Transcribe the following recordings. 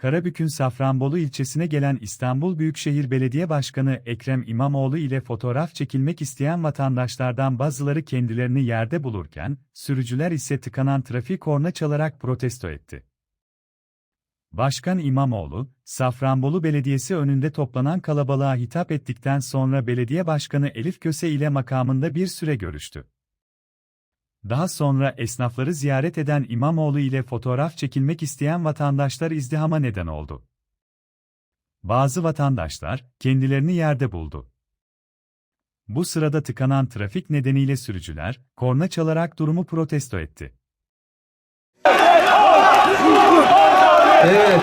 Karabük'ün Safranbolu ilçesine gelen İstanbul Büyükşehir Belediye Başkanı Ekrem İmamoğlu ile fotoğraf çekilmek isteyen vatandaşlardan bazıları kendilerini yerde bulurken, sürücüler ise tıkanan trafik korna çalarak protesto etti. Başkan İmamoğlu, Safranbolu Belediyesi önünde toplanan kalabalığa hitap ettikten sonra belediye başkanı Elif Köse ile makamında bir süre görüştü. Daha sonra esnafları ziyaret eden İmamoğlu ile fotoğraf çekilmek isteyen vatandaşlar izdihama neden oldu. Bazı vatandaşlar kendilerini yerde buldu. Bu sırada tıkanan trafik nedeniyle sürücüler korna çalarak durumu protesto etti. Evet.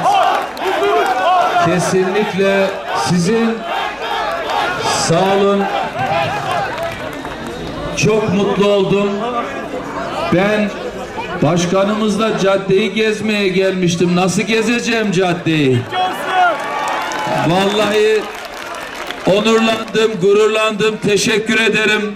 Kesinlikle sizin sağ olun. Çok mutlu oldum. Ben başkanımızla caddeyi gezmeye gelmiştim. Nasıl gezeceğim caddeyi? Vallahi onurlandım, gururlandım. Teşekkür ederim.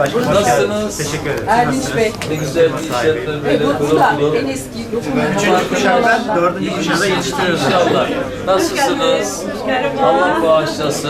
Nasılsınız? Teşekkür ederim. Erdinç Bey. Ne güzel böyle Ve pırıl Batı'da pırıl. en eski lokomotif Üçüncü kuşaktan dördüncü kuşağa yetiştiriyoruz. İnşallah. Nasılsınız? Allah bağışlasın.